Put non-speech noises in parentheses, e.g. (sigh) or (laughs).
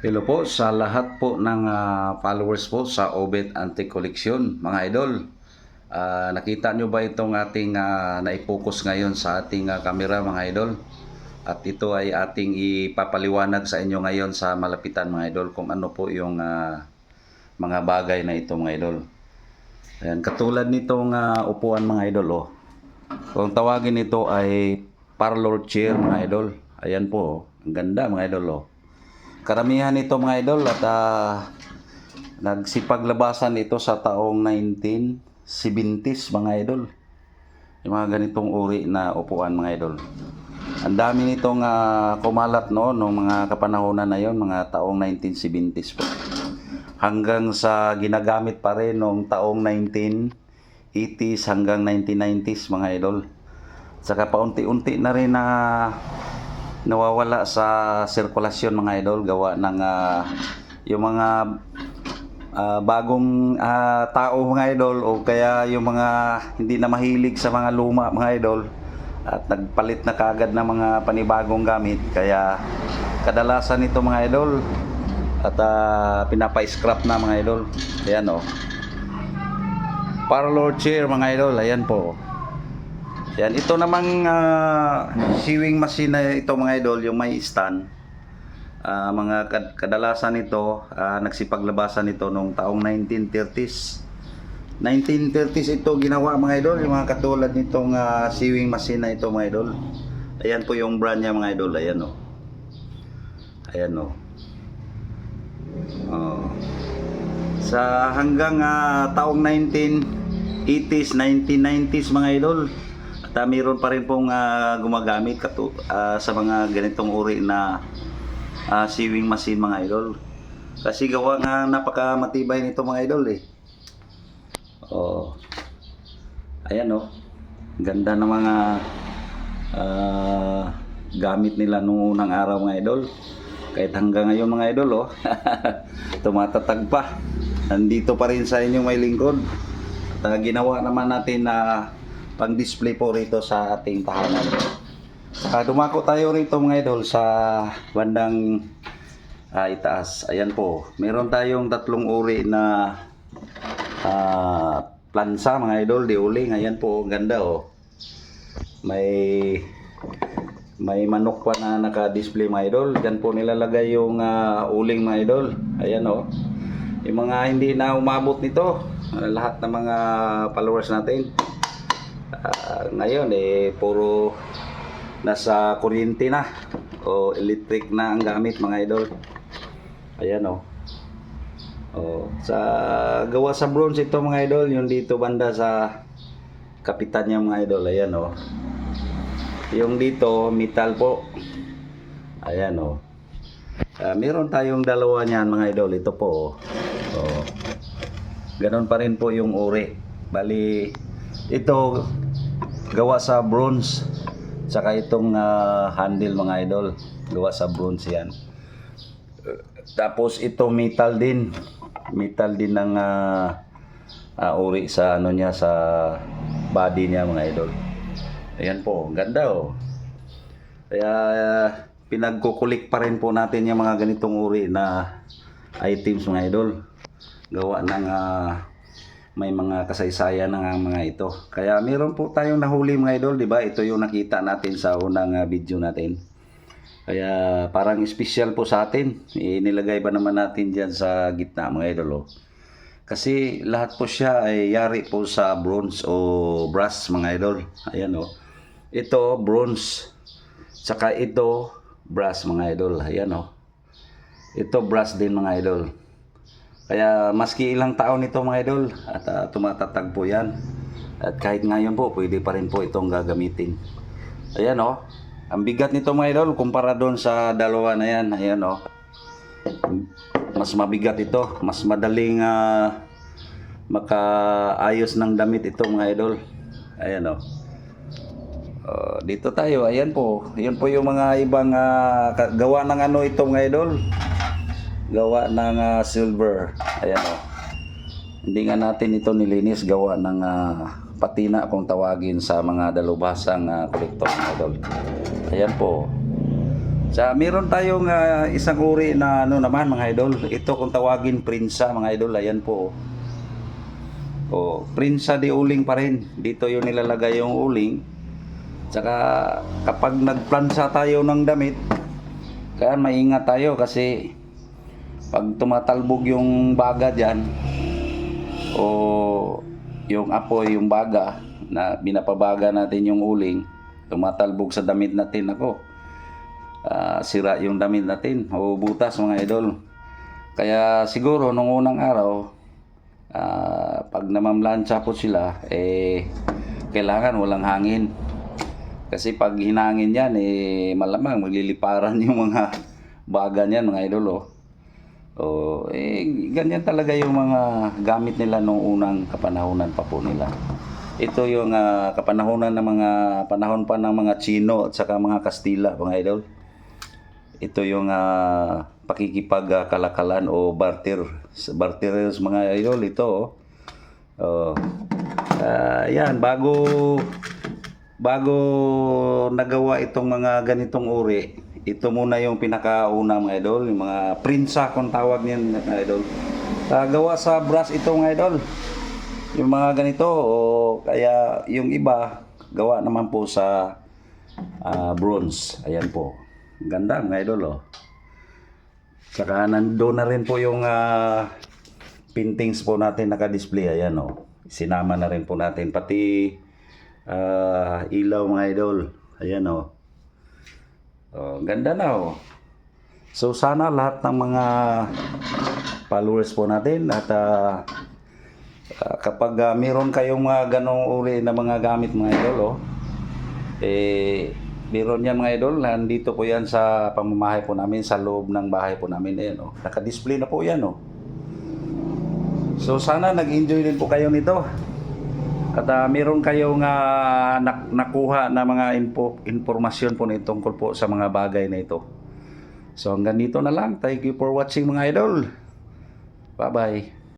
Hello po sa lahat po ng ah, followers po sa Obet Antique Collection, mga idol. Ah, nakita nyo ba itong ating ah, naipokus ngayon sa ating ah, camera mga idol? At ito ay ating ipapaliwanag sa inyo ngayon sa malapitan mga idol kung ano po yung ah, mga bagay na ito mga idol. Ayan, katulad nitong ah, upuan mga idol oh. Kung tawagin ito ay parlor chair mga idol. Ayan po, oh. ang ganda mga idol oh. Karamihan ito mga idol at ah, nagsipaglabasan ito sa taong 1970s mga idol. Yung mga ganitong uri na upuan mga idol. Ang dami nitong ah, kumalat no nung mga kapanahonan na yon, mga taong 1970s po. Hanggang sa ginagamit pa rin nung taong 1980s hanggang 1990s mga idol. Saka paunti-unti na rin na nawawala sa sirkulasyon mga idol gawa ng ah, yung mga ah, bagong ah, tao mga idol o kaya yung mga hindi na mahilig sa mga luma mga idol. At nagpalit na kagad ng mga panibagong gamit. Kaya kadalasan ito mga idol at ah, pinapa-scrap na mga idol. Ayan o parlor chair mga idol. Ayan po yan, ito namang ah, sewing machine na ito mga idol, yung may stand. Ah, mga kad- kadalasan ito, ah, nagsipaglabasan ito noong taong 1930s. 1930s ito ginawa mga idol, yung mga katulad nitong ah, sewing machine na ito mga idol. Ayan po yung brand niya mga idol, ayan o. Ayan o. Oh. Sa hanggang ah, taong 1980s, 1990s mga idol, uh, mayroon pa rin pong ah, gumagamit katu ah, sa mga ganitong uri na ah, sewing machine mga idol. Kasi gawa nga napaka matibay nito mga idol eh. Oh. Ayan oh. Ganda ng mga ah, gamit nila nung unang araw mga idol. Kahit hanggang ngayon mga idol oh. (laughs) Tumatatag pa. Nandito pa rin sa inyong may lingkod. At ah, ginawa naman natin na pang-display po rito sa ating tahanan. Ah, dumako tayo rito mga idol sa bandang ah, itaas. Ayan po. Meron tayong tatlong uri na ah, plansa mga idol. Di uling. Ayan po. Ganda oh. May may manok pa na naka-display mga idol. Diyan po nilalagay yung ah, uling mga idol. Ayan oh. Yung mga hindi na umabot nito, ah, lahat ng mga followers natin. Ah, ngayon eh puro nasa kuryente na o electric na ang gamit mga idol. Ayan oh. Oh, sa gawa sa bronze ito mga idol, yung dito banda sa kapitan niya mga idol. Ayan oh. Yung dito metal po. Ayan oh. Ah, meron tayong dalawa niyan mga idol. Ito po oh. oh. Ganon pa rin po yung uri. Bali ito gawa sa bronze. Tsaka itong ah, handle mga idol. Gawa sa bronze yan. Uh, tapos ito metal din. Metal din ng ah, ah, uri sa ano niya sa body niya mga idol. Ayan po ganda oh. Kaya ah, pinagkukulik pa rin po natin yung mga ganitong uri na items mga idol. Gawa ng ah, may mga kasaysayan ng mga ito. Kaya meron po tayong nahuli mga idol, di ba? Ito yung nakita natin sa unang ah, video natin. Kaya parang special po sa atin. Inilagay ba naman natin dyan sa gitna mga idol. Oh. Kasi lahat po siya ay yari po sa bronze o brass mga idol. Ayan oh. Ito bronze. Tsaka ito brass mga idol. Ayan oh. Ito brass din mga idol. Kaya maski ilang taon ito mga idol at ah, tumatatag po yan. At kahit ngayon po, pwede pa rin po itong gagamitin. Ayan oh. Ang bigat nito mga idol kumpara doon sa dalawa na yan. Ayan oh. Mas mabigat ito. Mas madaling ah, makaayos ng damit ito mga idol. Ayan oh. Oh, dito tayo. Ayan po. Ayan po yung mga ibang ka- gawa ng ano ito mga idol gawa ng ah, silver. Ayan o. Hindi nga natin ito nilinis gawa ng ah, patina kung tawagin sa mga dalubhasang uh, kolektor mga idol. Ayan po. Sa meron tayong ah, isang uri na ano naman mga idol. Ito kung tawagin prinsa mga idol, ayan po. Oh, prinsa di uling pa rin. Dito yung nilalagay yung uling. Tsaka kapag nagplansa tayo ng damit, kaya maingat tayo kasi pag tumatalbog yung baga diyan o yung apoy, yung baga na binapabaga natin yung uling, tumatalbog sa damit natin ako. Ah, sira yung damit natin o butas mga idol. Kaya siguro nung unang araw, ah, pag namamlansya po sila, eh, kailangan walang hangin. Kasi pag hinangin yan, eh, malamang magliliparan (laughs) yung mga baga niyan mga idol. Oh. Oh, eh, ganyan talaga yung mga gamit nila nung unang kapanahunan pa po nila. Ito yung ah, kapanahunan ng mga panahon pa ng mga Chino at saka mga Kastila, mga idol. Ito yung uh, pakikipagkalakalan o barter. Barterers mga idol, ito. Oh. Ah, yan, bago bago nagawa itong mga ganitong uri, ito muna yung pinakauna mga idol, yung mga prinsa kung tawag niyan mga idol. Ah, gawa sa brass ito mga idol. Yung mga ganito o kaya yung iba gawa naman po sa ah, bronze. Ayan po. Ganda mga idol oh. Saka nandoon na rin po yung ah, paintings po natin naka-display. Ayan oh. Sinama na rin po natin pati ah, ilaw mga idol. Ayan oh. Oh, ganda na oh. So sana lahat ng mga followers po natin at ah, kapag ah, meron kayong mga ganong uri na mga gamit mga idol oh, eh meron yan mga idol, nandito po yan sa pamamahay po namin, sa loob ng bahay po namin. Ayan oh. Naka-display na po yan oh. So sana nag-enjoy din po kayo nito. At ah, meron kayong ah, nak- nakuha na mga info, informasyon po na tungkol po sa mga bagay na ito. So hanggang dito na lang. Thank you for watching mga idol. Bye-bye.